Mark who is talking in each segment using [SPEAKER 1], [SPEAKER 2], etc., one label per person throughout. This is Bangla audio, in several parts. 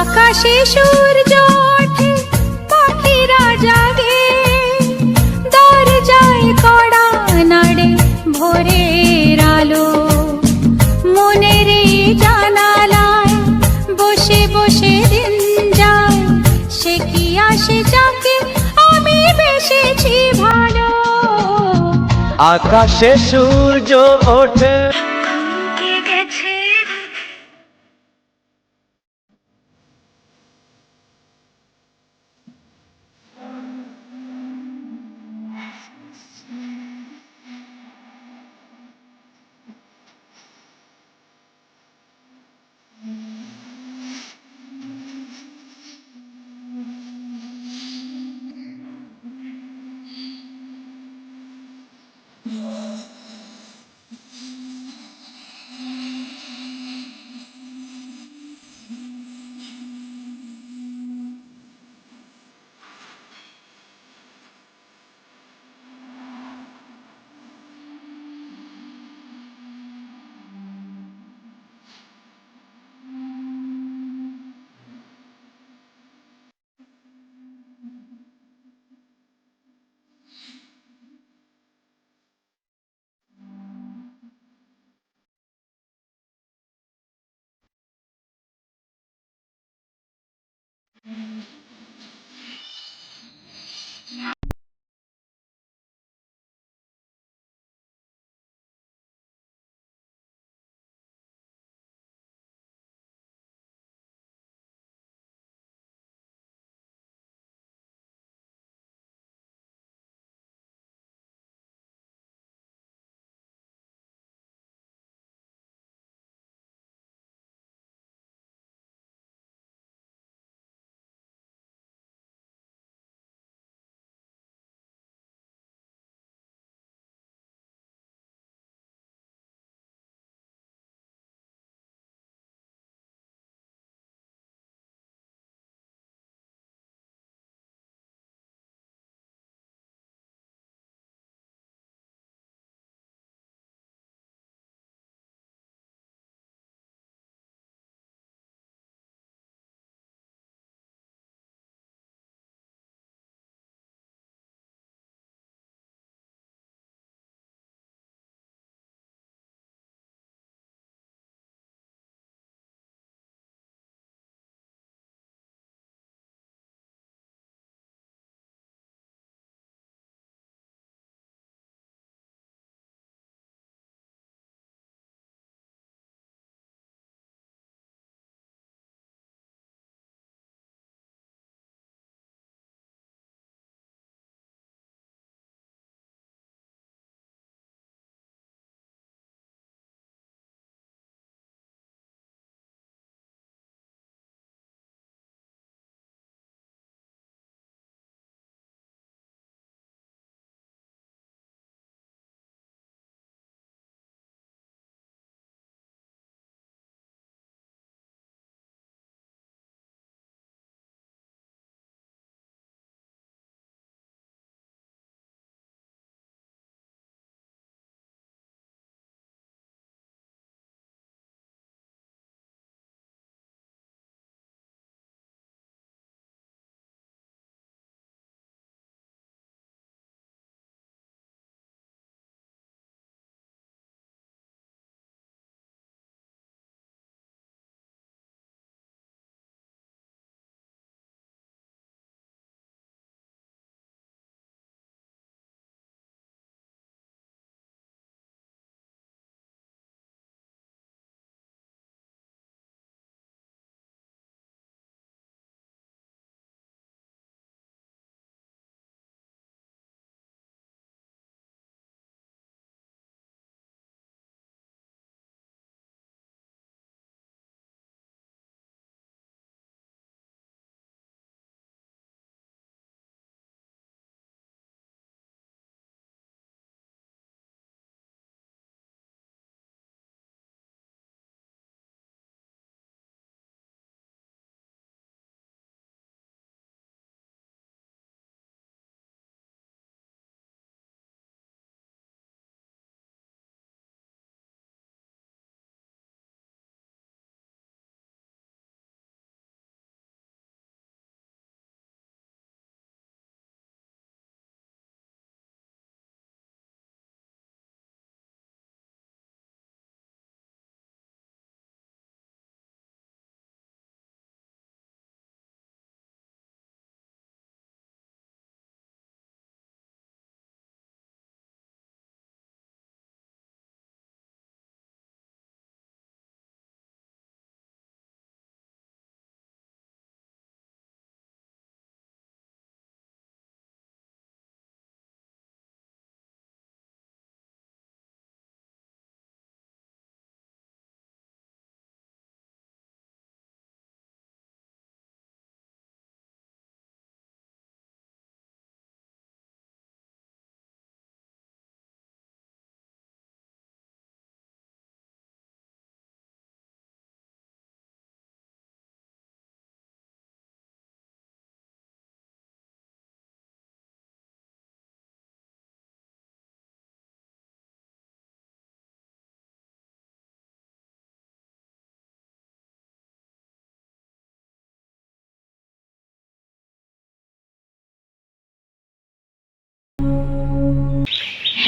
[SPEAKER 1] আকাশে সূর্য ওঠে পাখিরা জাগে দরজায় কড়া নাড়ে ভোরের আলো। মনের জানালায় বসে বসে দিন যায়। সে কি আসে যাকে আমি বেসেছি ভালো?
[SPEAKER 2] আকাশে সূর্য ওঠে।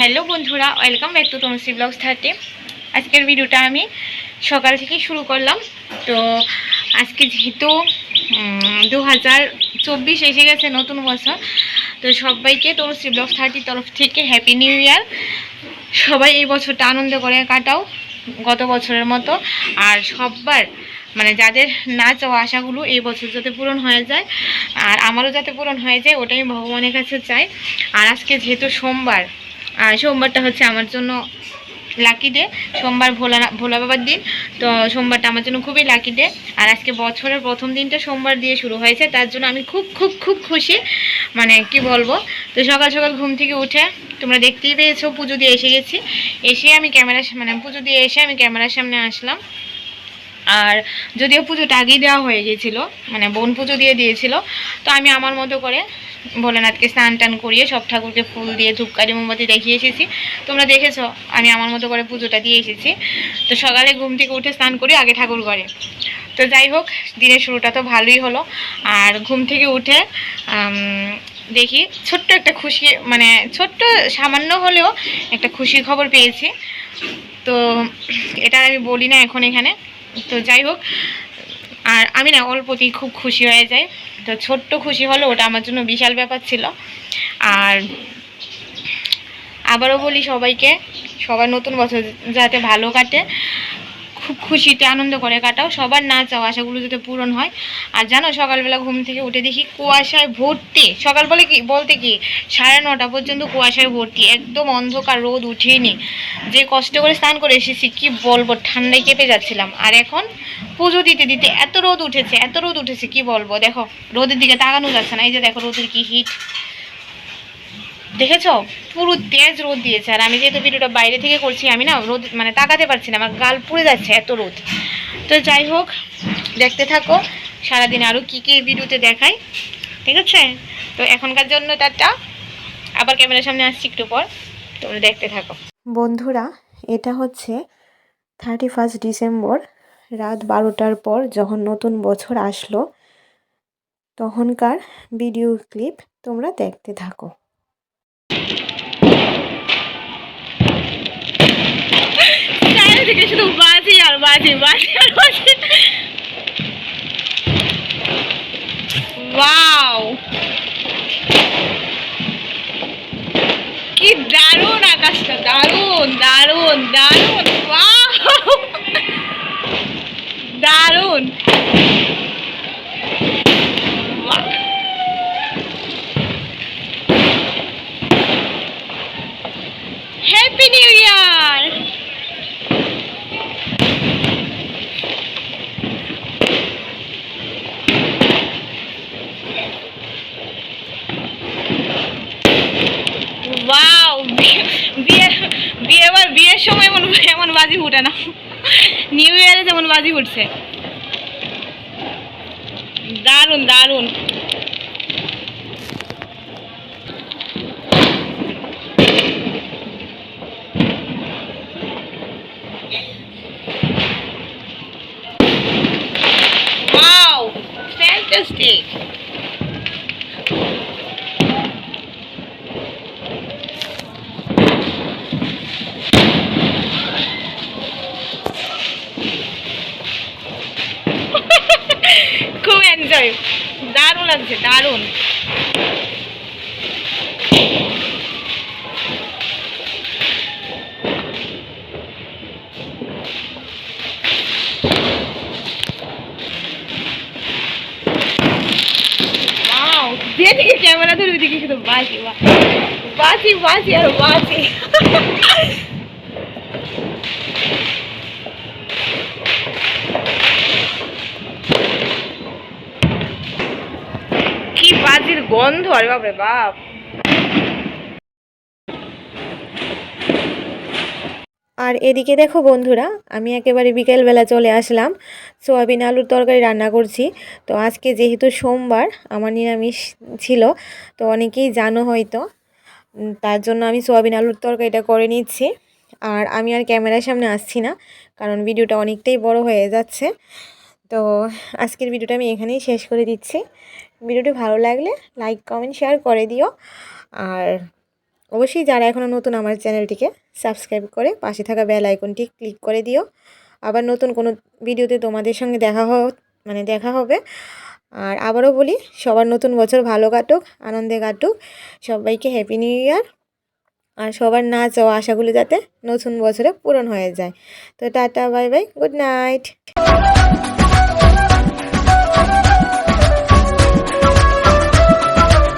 [SPEAKER 3] হ্যালো বন্ধুরা, welcome back to Tamosi vlogs thirty. আজকের ভিডিওটা আমি সকাল থেকেই শুরু করলাম। তো আজকে যেহেতু দু হাজার চব্বিশ এসে গেছে নতুন বছর, তো সবাইকে তমসি ব্লগস থার্টির তরফ থেকে হ্যাপি নিউ ইয়ার সবাই এই বছরটা আনন্দ করে কাটাও গত বছরের মতো। আর সববার মানে যাদের না চাওয়া আশাগুলো এই বছর যাতে পূরণ হয়ে যায়, আর আমারও যাতে পূরণ হয়ে যায়, ওটাই ভগবানের কাছে চাই। আর আজকে যেহেতু সোমবার আর সোমবারটা হচ্ছে আমার জন্য লাকি ডে সোমবার ভোলা ভোলা বাবার দিন। তো সোমবারটা আমার জন্য খুবই লাকি ডে আর আজকে বছরের প্রথম দিনটা সোমবার দিয়ে শুরু হয়েছে। তার জন্য আমি খুব খুব খুব খুশি। মানে কি বলব? তো সকাল সকাল ঘুম থেকে উঠে তোমরা দেখতেই পেয়েছ, পুজো দিয়ে এসে গেছি। এসে আমি ক্যামেরার মানে পুজো দিয়ে এসে আমি ক্যামেরার সামনে আসলাম। আর যদিও পুজোটা আগেই দেওয়া হয়ে গিয়েছিল মানে বোন পুজো দিয়ে দিয়েছিল, তো আমি আমার মতো করে ভোলেনাথকে স্নান টান করিয়ে সব ঠাকুরকে ফুল দিয়ে ধূপকাঠি, মোমবাতি দেখিয়ে এসেছি। তোমরা দেখেছ, আমি আমার মতো করে পুজোটা দিয়ে এসেছি। তো সকালে ঘুম থেকে উঠে স্নান করি আগে ঠাকুর ঘরে। তো যাই হোক, দিনের শুরুটা তো ভালোই হলো। আর ঘুম থেকে উঠে দেখি ছোট্ট একটা খুশি মানে ছোট্ট সামান্য হলেও একটা খুশির খবর পেয়েছি। তো এটা আমি বলি না এখন এখানে। তো যাই হোক, আর আমি না অল্পতেই খুব খুশি হয়ে যাই। তো ছোট্ট খুশি হলো, ওটা আমার জন্য বিশাল ব্যাপার ছিল। আর আবারও বলি সবাইকে, সবার নতুন বছর যাতে ভালো কাটে। খুব খুশিতে আনন্দ করে কাটাও। সবার না চাও, আশাগুলো যাতে পূরণ হয়। আর জানো, সকালবেলা ঘুম থেকে উঠে দেখি কুয়াশায় ভর্তি। সকাল বলে কি, বলতে কি, সাড়ে নটা পর্যন্ত কুয়াশায় ভর্তি। একদম অন্ধকার, রোদ উঠেনি। যে কষ্ট করে স্নান করে এসেছি, কি বলব, ঠান্ডায় কেঁপে যাচ্ছিলাম। আর এখন পুজো দিতে দিতে এত রোদ উঠেছে, এত রোদ উঠেছে, কি বলব? দেখো, রোদের দিকে তাকানো যাচ্ছে না। এই যে দেখো, রোদের কি হিট দেখেছ? পুরো তেজ রোদ দিয়েছে। আর আমি যেহেতু ভিডিওটা বাইরে থেকে করছি, আমি না রোদ মানে তাকাতে পারছি না, আমার গাল পুড়ে যাচ্ছে এত রোদ। তো যাই হোক, দেখতে থাকো, সারাদিন আরও কী কী ভিডিওতে দেখাই, ঠিক আছে? তো এখনকার জন্য টাটা। আবার ক্যামেরার সামনে আসছি একটু পর, তোমরা দেখতে থাকো।
[SPEAKER 4] বন্ধুরা, এটা হচ্ছে থার্টি ফার্স্ট ডিসেম্বর, রাত বারোটার পর যখন নতুন বছর আসলো, তখনকার ভিডিও ক্লিপ তোমরা দেখতে থাকো।
[SPEAKER 3] চারিদিকে শুধু বাজি আর বাজি বাজি আর বাজি। ওয়াও কি দারুণ আকাশটা, দারুণ দারুণ দারুণ ওয়াও দারুণ বাহ। হ্যাপি নিউ ইয়ার ওয়াও বিয়ে বিয়ে- বিয়ে এবার বিয়ের সময় এমন এমন বাজি ফুটে না নিউ ইয়ারে যেমন বাজি দারুণ দারুণ Wow! Fantastic! খুব এনজয় দারুণ লাগছে দারুণ ওয়াও যেদিকে ক্যামেরা ধরে ওইদিকে শুধু বাজি বা বাজি বাজি আর বাজি কি বাজির গন্ধ আরে বাপরে বাপ।
[SPEAKER 4] আর এদিকে দেখো বন্ধুরা, আমি একেবারে বিকেলবেলা চলে আসলাম। সোয়াবিন আলুর তরকারি রান্না করছি। তো আজকে যেহেতু সোমবার, আমার নিরামিষ ছিল, তো অনেকেই জানো হয়তো তার জন্য আমি সোয়াবিন আলুর তরকারিটা করে নিচ্ছি। আর আমি আর ক্যামেরার সামনে আসছি না, কারণ ভিডিওটা অনেকটাই বড় হয়ে যাচ্ছে। তো আজকের ভিডিওটা আমি এখানেই শেষ করে দিচ্ছি। ভিডিওটি ভালো লাগলে লাইক, কমেন্ট, শেয়ার করে দিও। আর
[SPEAKER 3] অবশ্যই যারা এখনও নতুন আমার চ্যানেলটিকে সাবস্ক্রাইব করে পাশে থাকা বেল আইকনটি ক্লিক করে দিও। আবার নতুন কোনো ভিডিওতে তোমাদের সঙ্গে দেখা মানে দেখা হবে। আর আবারও বলি, সবার নতুন বছর ভালো কাটুক, আনন্দে কাটুক, সবাইকে হ্যাপি নিউ ইয়ার আর সবার না চাওয়া আশাগুলো যাতে নতুন বছরে পূরণ হয়ে যায়। তো tata bye bye good night